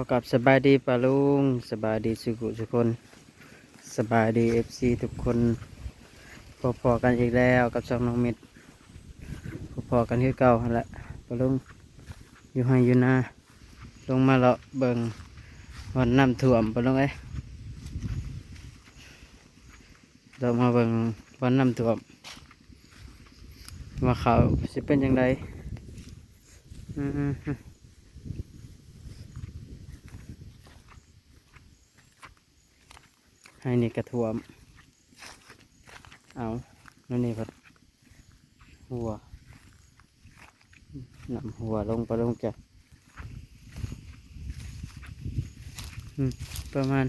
อกับสบายดีปาลุงสบายดีสุขุทุกคน สบายดีเอฟซีทุกคนพอๆกันอีกแล้วกับช่องน้องมิดพอๆกันที่เก่าแหละปาลุงอยู่ให้อยู่นาลงมาเลาะเบิงวันน้ำท่วมปาลุงเอ้ยเรามาเบิงวันน้ำท่วมว่าเขาสิเป็นยังไงอืม ให้นี่กระท่วม เอาแล้วนี่พัดหัวนำหัวลงไปลงจ้ะประมาณ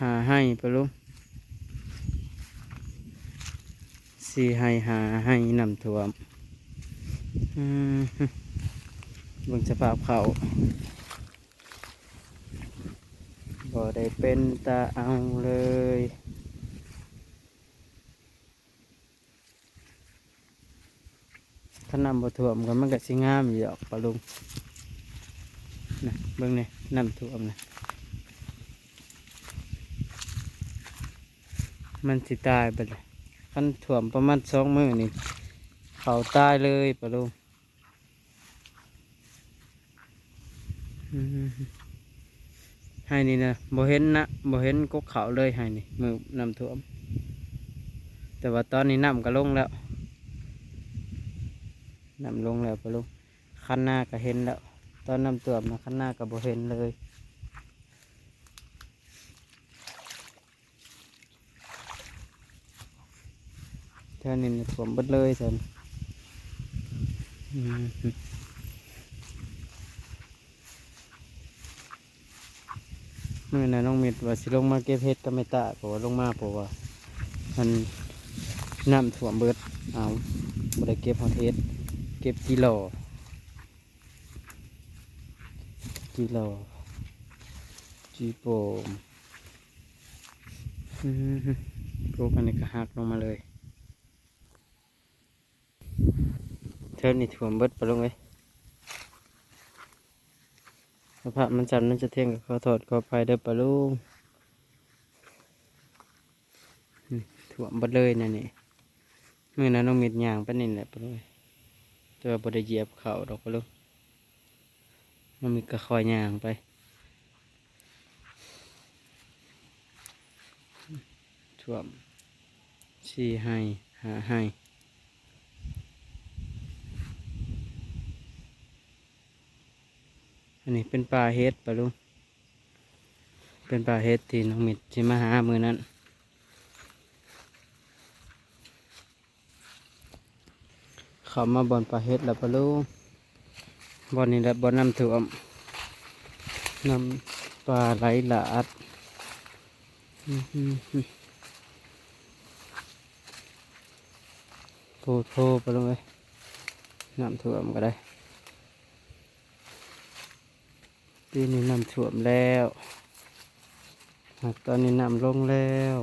หาให้ไปลุงสี่ให้หาให้นำท่วมเบิ่งสภาพเขา บ่ได้เป็นตาเอาเลยถ้านำบ่ท่วมก็มันก็สิงามอยู่ดอกปะลุงนะเบิ่งนี่น้ำท่วมนะมันสิตายไปเลยคันท่วมประมาณสองมือนี่เขาตายเลยปะลุงอืม ให้นี่นะบ่เห็นนะบ่เห็นกกเขาเลยให้นี่มือน้ำท่วม แต่ว่าตอนนี้น้ำก็ลงแล้วน้ำลงแล้วปะลุงคันหน้าก็เห็นแล้ว ตอนน้ำท่วมนะคันหน้าก็บ่เห็นเลยเท่านี้น่ะท่วมบดเลยท่าน อืมมื่นั้นน้องมิดว่าสิลงมาเก็บเห็ดก็ไม่ตาเพราะว่าลงมาเพราะว่ามันน้ำท่วมเบิดเอาบ่ได้เก็บหอดเห็ดเก็บกิโลกิโลจีโปมอื้อหือพวกอันนี้ก็หักลงมาเลย เท่านี้ท่วมเบิดไปลงเลย สภาพมันจันทร์มันจะเที่ยงกับขอโทษขอภัยเด้อปะลุงอืมถ่วมบดเลยนะนี่มื่อนั้นน้องมิดยางไปนี่แหละปะลุงตัวบดเหยียบเขาดอกปะลุงน้องมิดก็คอยยางไปถ่วมสี่ให้หาให้ นนี้เป็นปลาเฮ็ดปะลุงเป็นปลาเฮ็ดที่น้องมิดที่มาหามือนั้นเขามาบอนปลาเฮ็ดแล้วปะลุงบอนนี้แหละบอนน้ำถ่วมน้ำปลาไหลหลาดอื้อหือหือโพโพปะลุงเอ้ยน้ำถ่วมก็ได้ ปีนี้น้ำท่วมแล้วตอนนี้น้ำลงแล้ว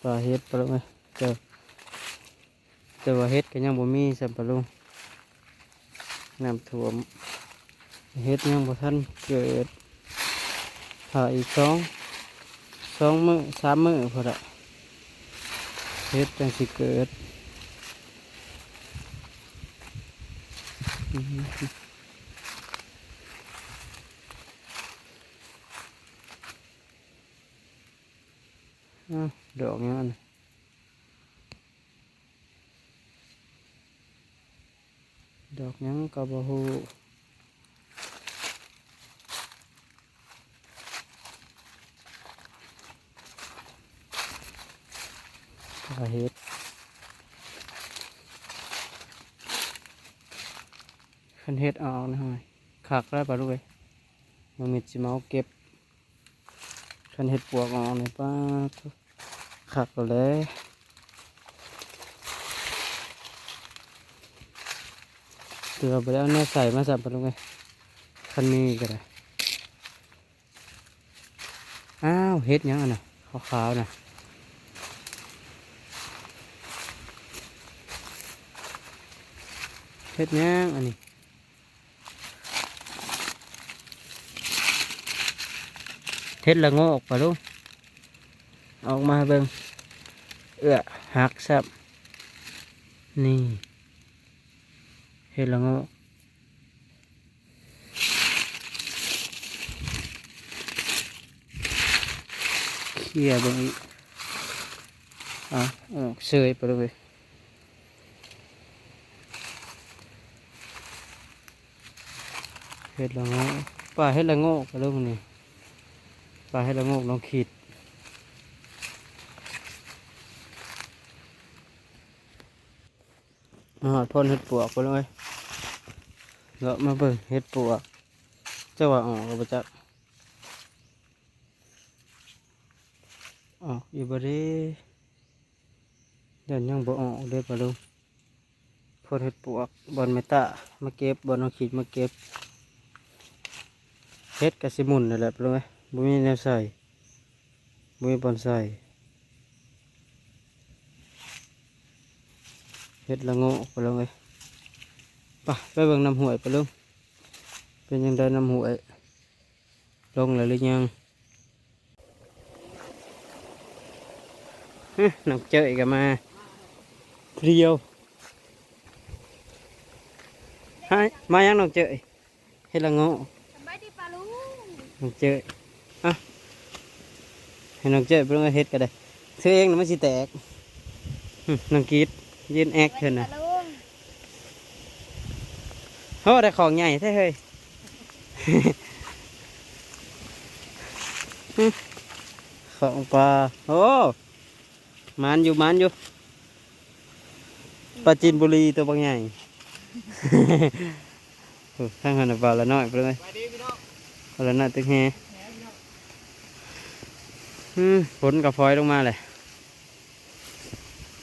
ปลาเฮ็ดปลาลุงเอ้ยเจอแต่ว่าเฮ็ดก็ยังบ่มีสัมปะลุงน้ำท่วมเฮ็ดยังบ่ทันเกิดถ่าอีกสองสองมื้อสามมื้อพอละเฮ็ดจังสิเกิด อืมอะ ดอกนี้ยนดอกยังก็บ่ฮู้ก็เฮ็ด คันเฮ็ดเอานะฮะคักได้ปะลูกเอ้ยมันมีจิเมาเก็บคันเฮ็ดปวกเออกนี่ป้าดคักเอาเลยเตือไปแล้วเนี่ยใส่มาสับปะลูกเอ้ยคันนี้ก็ได้อ้าวเฮ็ดยังอะนะขาวๆนะเฮ็ดย่างอันนี้ เฮ็ดละโงกปะลุงออกมาเบิงเอื้อหักซับนี่เฮ็ดละโงกเคลียเบิงอีกอะออกเสยไปเลยเห็ดละโงกปลาเห็ดละงกก็เริ่มนี่ ลาเห็ดละโงกลองขีด มาหอดพ่นเห็ดปวกไปเลยเลาะมาเบิ่งเห็ดปวกเจ้าว่าออกกับจักออกอยู่บ่ได้เดี๋ยวยังบ่ออกเลยปะลุงพ่นเห็ดปวกบอลเมตามาเก็บบอลเอาขีดมาเก็บเฮ็ดกระสิมุนนั่แหละไปเลย บ่มีแนวใส่บ่มีบอนใส่เฮ็ดละโงกไปเลยไปไปเบิ่งน้ำห้วยไปลุงเป็นยังไงน้ำห้วยลงแล้วหรือยังฮึน้องเจยก็มาเรียวฮะมายังน้องเจยเฮ็ดละโงกสบายดีปะลุงน้องเจย อะให้น้องเจยเพิ่งเฮ็ดก็ได้เธอเองน่ะมันสิแตกหึน้องกรีดยืนแอกเถินน่ะปะลุงโอ้ได้ของใหญ่แท้เฮ้ยหึของปลาโอ้มันอยู่มันอยู่ปลาจีนบุรีตัวบางใหญ่โอ้ทั้งหันปลาละน้อยไปเลยปลาละน้อยตึกแฮอืม ฝนกับฟอยลงมาเลย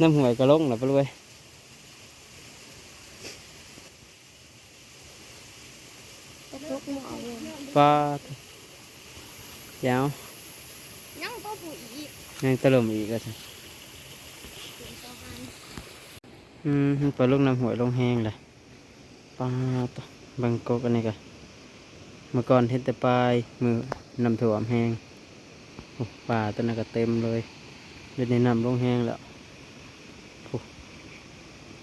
น้ำหวยก็ลงแล้วไปเลยตกลุกหมอเลยปลายาวยังก็ผู้อีกยังตะลมอีกก็ใช่อืมปลาลูกน้ำหวยลงแห้งเลยปลาตัวบางกอกอันนี้ก็เมื่อก่อนเห็นแต่ปลายมือน้ำถั่วแห้ง ปลาตัวนั้นก็เต็มเลยเดี๋ยวนี้น้ำลงแห้งแล้ว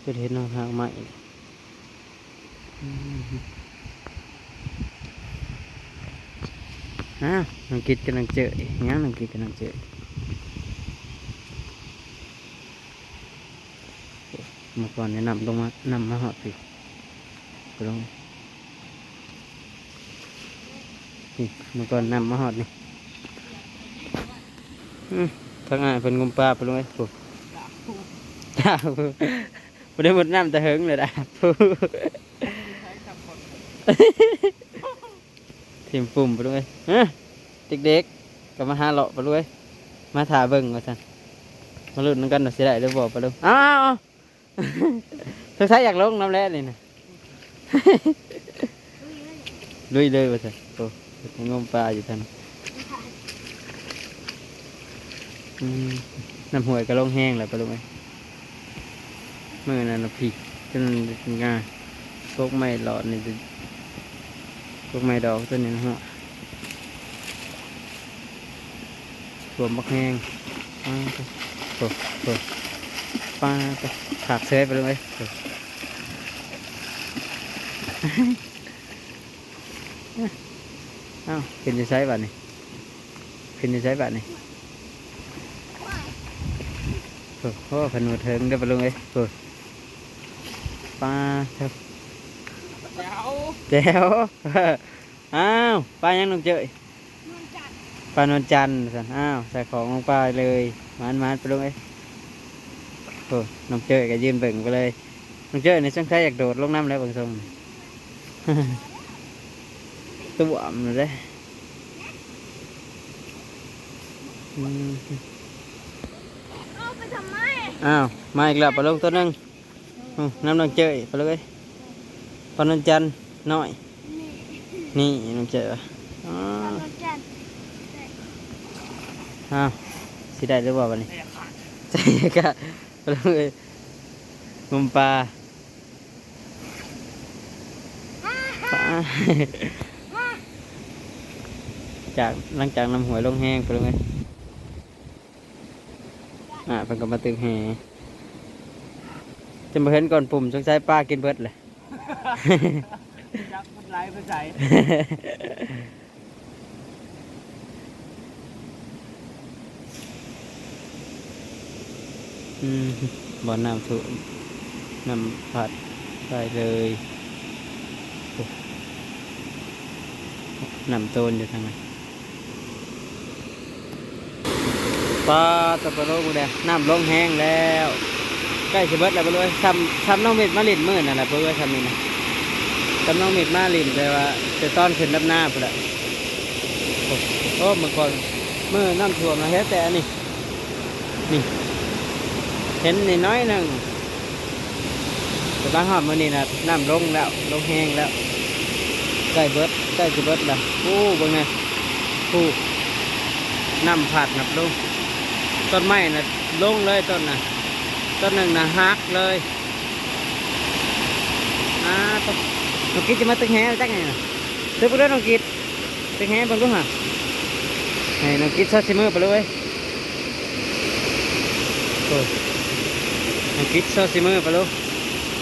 จะเห็นน้ำทางใหม่อืมอะน้องกิดกำลังเจออีกงั้นน้องกิดกำลังเจอเมื่อก่อนเนี่ยนำลงมานำมาหอดสิไปลงนี่เมื่อก่อนนำมาหอดนี่ ทางอ่านเป็นงมปลาไปลงไอ้ปุ๊บจ้าปุ๊บไม่ได้หมดน้ำแต่เหิงเลยนะปุ๊บทีมปุ่มไปลงไอ้ฮะเด็กๆก็มาหาเลาะไปลงไอ้มาถ่าเบิ่งว่าซั่นมาลุ้นนำกันว่าสิได้หรือบ่ไปลงอ้าวเธอใช้อยากลงน้ำแร่นี่นะลุยเลยว่าเถอะโอ้ยงมปลาอยู่ท่านอืม น้ำห่วยก็ลงแห้งแล้วไปลงไหมเมื่อนั้นพี่จนงาพวกไม้หลอดนี่จะพวกไม้ดอกตัวนี้นะฮะรวมบักแห้งป้าไปโอ้ป้าไปขากเซยไปเลยโอ้เอ้าขึ้นจะใช้บัตรนี่ขึ้นจะใช้บัตรนี่ โอ้โหพันหมดเทิงได้ปะลุงเอ้ยโอ้ปลาเถอะแจ๋วอ้าวปลายังน้องเจยนวลจัดปลานวลจันทร์สันอ้าวใส่ของลงไปเลยมันมันไปลุงเอ้ยโอ้น้องเจยก็ยืนเบิ่งไปเลยน้องเจยในช่วงท้ายอยากโดดลงน้ำแล้วบางทรงตัวอ่ำเลยอืม เอาไปทำไม อ้าวมาอีกแล้วปลาลงตัวนึงน้ำน้องเจยปลาลูกเลยปลานวลจันน้อย นี่น้องเจยอ้าวอ้าวสิได้หรือเปล่าวันนี้ใช่กะปลาลูกเลยงมปลาจากหลังจากน้ำหวยลงแห้งไปเลยไหม อ่าเพิ่นก็มาตึกแห่จะมาเห็นก่อนปุ่มสงสัยป้ากินเบิดเลย จับมันไหลไปใส่อืมบ่อน้ำท่วมน้ำผัดไปเลยโอ้น้ำโตนอยู่ทางไหน ปลาตะปะโลกูแดงน้ำลงแห้งแล้วใกล้สิเบิดแล้วไปเลยทำทำน้องเม็ดมาลินมื่อนั่นแหละเพื่อทำนี่นะทำน้องเม็ดมาลินแต่ว่าจะต้อนขึ้นดับหน้าพุ่นละโอ้เมื่อก่อนเมื่อน้ำท่วมนะเฮ็ดแต่นี่นี่ เห็นนิดน้อยหนึ่งแต่บางหอมมันนี่นะน้ำลงแล้วลงแห้งแล้วใกล้เบิดใกล้จะเบิดแล้วโอ้บิ่งไงผู้น้ำผัดนับลง ต้นไม้นะลงเลยต้นน่ะต้นหนึ่งนะหักเลยอ่าต้นน้องกิดจะมาตึกแหจักไงน่ะตึกไปด้วยน้องกิดตึกแหเบิ่งดูห่ะให้น้องกิดซอสซิมือไปเลยเว้ยโอ้ยน้องกิดโซซิมือปะลูก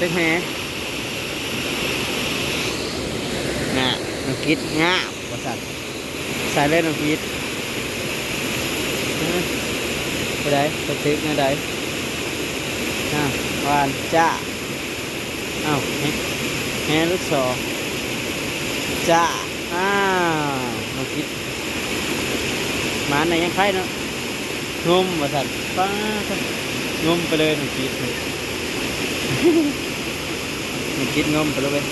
ตึกแหน่ะน้องกิดงาบริษัทใส่เลยน้องกิดนะ ไปได้ไปตึกนะได้อะวานจ้าอ้าวแหแหลูกสองจ้าอ้าวน้องกิดหมาไหนยังไข่เนาะงมบริษัทป้างมไปเลยหนุกิดเลยหนุกิดงมไปเลยเว้ย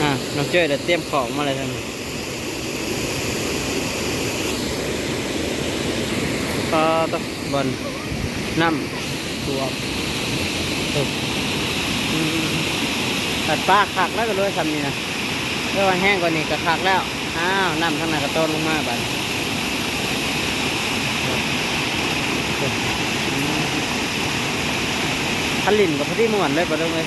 อะน้องเจ้ยเดี๋ยวเตรียมของมาเลยท่าน ก็ต้องบนน้ำตัวโอ้อืมตัดปลาคักแล้วก็เลยทำนี่นะเรียกว่าแห้งกว่านี้ก็คักแล้ว อ้าวน้ำข้างในก็ต้นลงมาบัดพันลินกับพันที่ม่วนเลยปะลุงเลย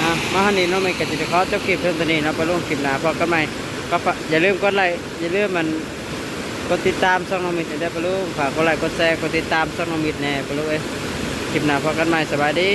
อะมาฮันนี่น้องไม่กจะไปขอเจ้าคลิปเพิ่มตัวนี้เนาะปะลุงคลิปหนาพอกันใหม่ก็ฝากอย่าลืมกดไลค์อย่าลืมมัน กดติดตามช่องน้องมิตได้ปะลุกฝากกดไลค์กดแชร์กดติดตามช่องน้องมิตแน่ปะลุกเอ้ยคลิปหนาพบกันใหม่สบายดี